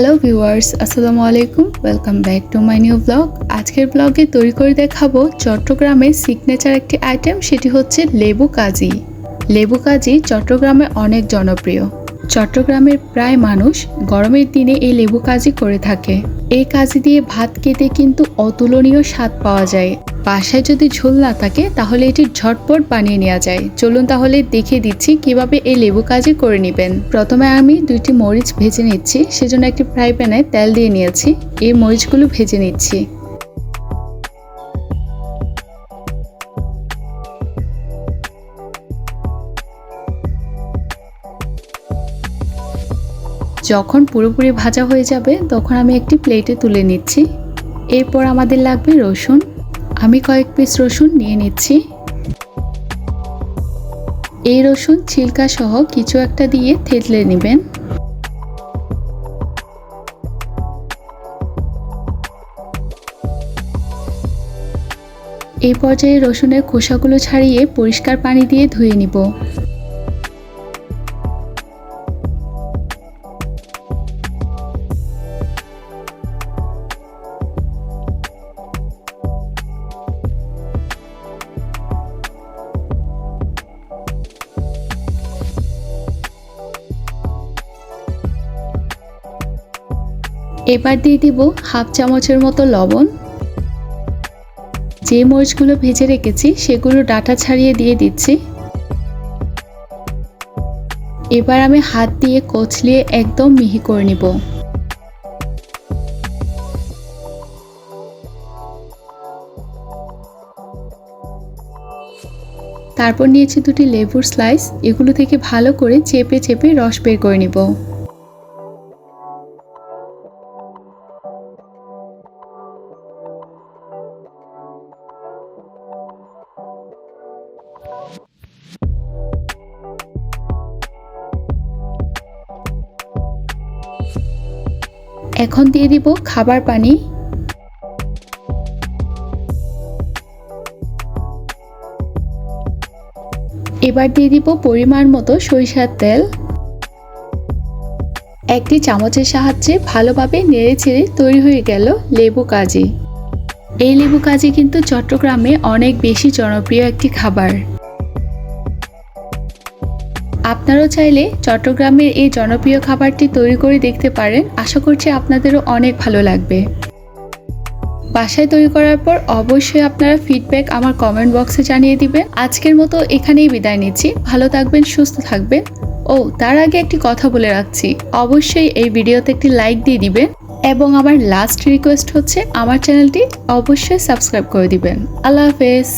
Hello viewers আসসালামু আলাইকুম welcome back to my new blog আজকের ব্লগে তৈরি করে দেখাবো চট্টগ্রামের সিগনেচার একটি আইটেম সেটি হচ্ছে লেবু কাজি। লেবু কাজি চট্টগ্রামে অনেক জনপ্রিয়। চট্টগ্রামের প্রায় মানুষ গরমের দিনে এই লেবু কাজি করে থাকে। এই কাজি দিয়ে ভাত কেটে কিন্তু অতুলনীয় স্বাদ পাওয়া যায়। বাসায় যদি ঝোল না থাকে, তাহলে এটি ঝটপট বানিয়ে নেওয়া যায়। চলুন তাহলে দেখিয়ে দিচ্ছি কীভাবে এই লেবু কাজি করে নেবেন। প্রথমে আমি দুইটি মরিচ ভেজে নিচ্ছি, সেজন্য একটি ফ্রাই প্যানে তেল দিয়ে নিয়েছি। এই মরিচগুলো ভেজে নিচ্ছি। যখন পুরোপুরি ভাজা হয়ে যাবে, তখন আমি একটি প্লেটে তুলে নিচ্ছি। এরপর আমাদের লাগবে রসুন আমি কয়েক পিস রসুন নিয়ে নিচ্ছি। এই রসুন ছিলকা সহ কিছু একটা দিয়ে থেতলে নেবেন। এই পর্যায়ে রসুনের খোসাগুলো ছাড়িয়ে পরিষ্কার পানি দিয়ে ধুয়ে নিব। এবার দিয়ে দিব হাফ চামচের মতো লবণ। যে মরিচগুলো ভেজে রেখেছি, সেগুলো ডাটা ছাড়িয়ে দিয়ে দিচ্ছি। এবার আমি হাত দিয়ে কচলিয়ে একদম মিহি করে নিব। তারপর নিয়েছি দুটি লেবুর স্লাইস। এগুলো থেকে ভালো করে চেপে চেপে রস বের করে নিব। এখন দিয়ে দিব খাবার পানি। এবার দিয়ে দিব পরিমাণ মতো সরিষার তেল। একটি চামচের সাহায্যে ভালোভাবে নেড়ে ছেড়ে তৈরি হয়ে গেল লেবু কাজি। এই লেবু কাজি কিন্তু চট্টগ্রামে অনেক বেশি জনপ্রিয় একটি খাবার। আপনারাও চাইলে চট্টগ্রামের এই জনপ্রিয় খাবারটি তৈরি করে দেখতে পারেন। আশা করছি আপনাদেরও অনেক ভালো লাগবে। বাসায় তৈরি করার পর অবশ্যই আপনারা ফিডব্যাক আমার কমেন্ট বক্সে জানিয়ে দিবেন। আজকের মতো এখানেই বিদায় নিচ্ছি। ভালো থাকবেন, সুস্থ থাকবেন। ও, তার আগে একটি কথা বলে রাখছি। অবশ্যই এই ভিডিওতে একটি লাইক দিয়ে দিবেন এবং আমার লাস্ট রিকোয়েস্ট হচ্ছে, আমার চ্যানেলটি অবশ্যই সাবস্ক্রাইব করে দিবেন। আল্লাহ হাফেজ।